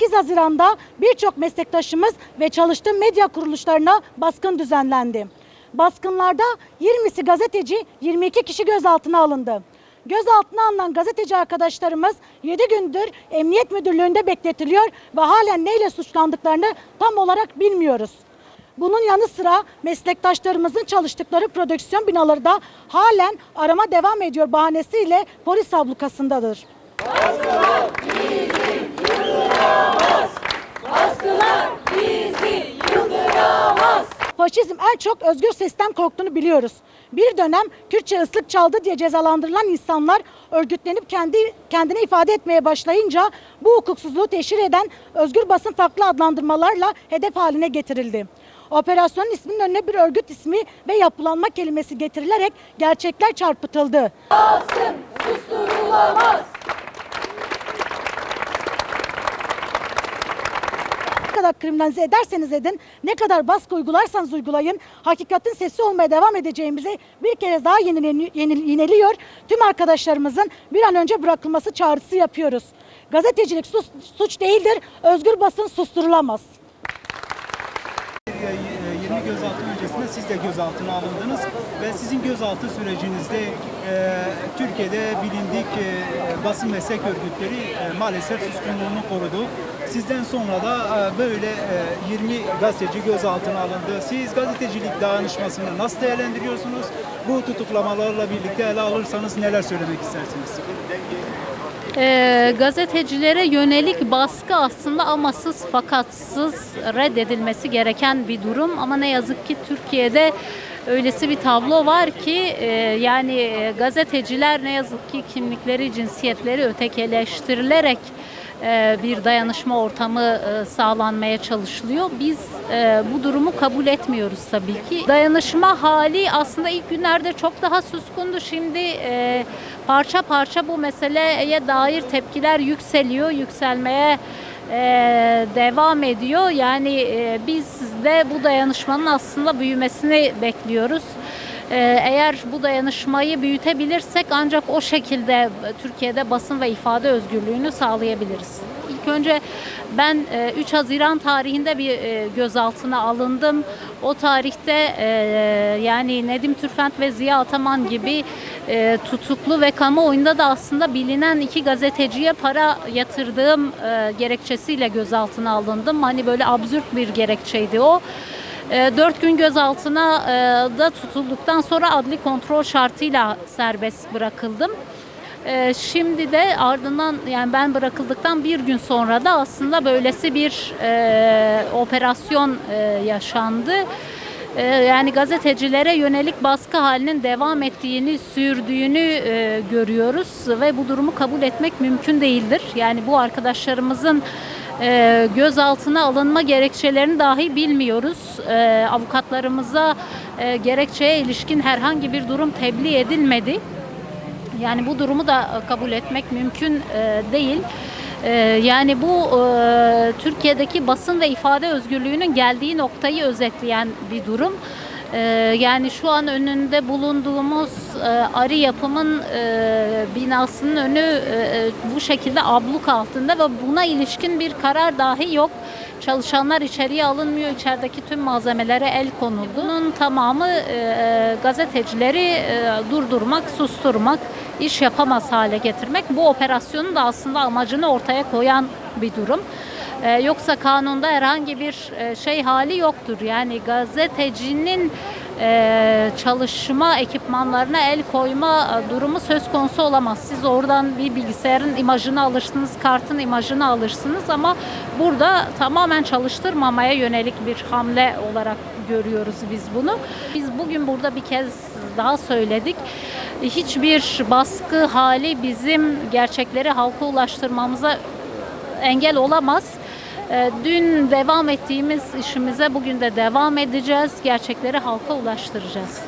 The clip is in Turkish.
28 Haziran'da birçok meslektaşımız ve çalıştığı medya kuruluşlarına baskın düzenlendi. Baskınlarda 20'si gazeteci, 22 kişi gözaltına alındı. Gözaltına alınan gazeteci arkadaşlarımız 7 gündür Emniyet Müdürlüğü'nde bekletiliyor ve halen neyle suçlandıklarını tam olarak bilmiyoruz. Bunun yanı sıra meslektaşlarımızın çalıştıkları prodüksiyon binaları da halen arama devam ediyor bahanesiyle polis ablukasındadır. Faşizm en çok özgür sesten korktuğunu biliyoruz. Bir dönem Kürtçe ıslık çaldı diye cezalandırılan insanlar örgütlenip kendi kendini ifade etmeye başlayınca bu hukuksuzluğu teşhir eden özgür basın farklı adlandırmalarla hedef haline getirildi. Operasyonun isminin önüne bir örgüt ismi ve yapılanma kelimesi getirilerek gerçekler çarpıtıldı. Ne kadar kriminalize ederseniz edin, ne kadar baskı uygularsanız uygulayın, hakikatin sesi olmaya devam edeceğimizi bir kere daha yenileni- yenil- yineliyor. Tüm arkadaşlarımızın bir an önce bırakılması çağrısı yapıyoruz. Gazetecilik suç değildir, özgür basın susturulamaz. E, 20 gözaltı öncesinde siz de gözaltına alındınız ve sizin gözaltı sürecinizde e, Türkiye'de bilindik e, basın meslek örgütleri e, maalesef suskunluğunu korudu. Sizden sonra da e, böyle e, 20 gazeteci gözaltına alındı. Siz gazetecilik dayanışmasını nasıl değerlendiriyorsunuz? Bu tutuklamalarla birlikte ele alırsanız neler söylemek istersiniz? Ee, gazetecilere yönelik baskı aslında amasız fakatsız reddedilmesi gereken bir durum. Ama ne yazık ki Türkiye'de öylesi bir tablo var ki e, yani e, gazeteciler ne yazık ki kimlikleri, cinsiyetleri ötekileştirilerek e, bir dayanışma ortamı e, sağlanmaya çalışılıyor. Biz e, bu durumu kabul etmiyoruz tabii ki. Dayanışma hali aslında ilk günlerde çok daha suskundu. Şimdi e, parça parça bu meseleye dair tepkiler yükseliyor, yükselmeye e, devam ediyor. Yani e, biz de bu dayanışmanın aslında büyümesini bekliyoruz. Ee, Eğer bu dayanışmayı büyütebilirsek ancak o şekilde Türkiye'de basın ve ifade özgürlüğünü sağlayabiliriz. İlk önce ben e, 3 Haziran tarihinde bir e, gözaltına alındım. O tarihte e, yani Nedim Türfent ve Ziya Ataman gibi e, tutuklu ve kamuoyunda da aslında bilinen iki gazeteciye para yatırdığım e, gerekçesiyle gözaltına alındım. Hani böyle absürt bir gerekçeydi o. E, Dört gün gözaltına e, da tutulduktan sonra adli kontrol şartıyla serbest bırakıldım. E, Şimdi de ardından yani ben bırakıldıktan bir gün sonra da aslında böylesi bir e, operasyon e, yaşandı. E, Yani gazetecilere yönelik baskı halinin devam ettiğini, sürdüğünü e, görüyoruz ve bu durumu kabul etmek mümkün değildir. Yani bu arkadaşlarımızın e, gözaltına alınma gerekçelerini dahi bilmiyoruz. E, avukatlarımıza gerekçeye ilişkin herhangi bir durum tebliğ edilmedi. Yani bu durumu da e, kabul etmek mümkün e, değil. E, yani bu e, Türkiye'deki basın ve ifade özgürlüğünün geldiği noktayı özetleyen bir durum. E, yani şu an önünde bulunduğumuz e, Arı Yapım'ın e, binasının önü e, bu şekilde abluk altında ve buna ilişkin bir karar dahi yok. Çalışanlar içeriye alınmıyor. İçerideki tüm malzemelere el konuldu. Bunun tamamı gazetecileri durdurmak, susturmak, iş yapamaz hale getirmek. Bu operasyonun da aslında amacını ortaya koyan bir durum. E, yoksa kanunda herhangi bir e, şey hali yoktur. Yani gazetecinin e, çalışma ekipmanlarına el koyma e, durumu söz konusu olamaz. Siz oradan bir bilgisayarın imajını alırsınız, kartın imajını alırsınız ama burada tamamen çalıştırmamaya yönelik bir hamle olarak görüyoruz biz bunu. Biz bugün burada bir kez daha söyledik. Hiçbir baskı hali bizim gerçekleri halka ulaştırmamıza engel olamaz. Ee, Dün devam ettiğimiz işimize bugün de devam edeceğiz. Gerçekleri halka ulaştıracağız.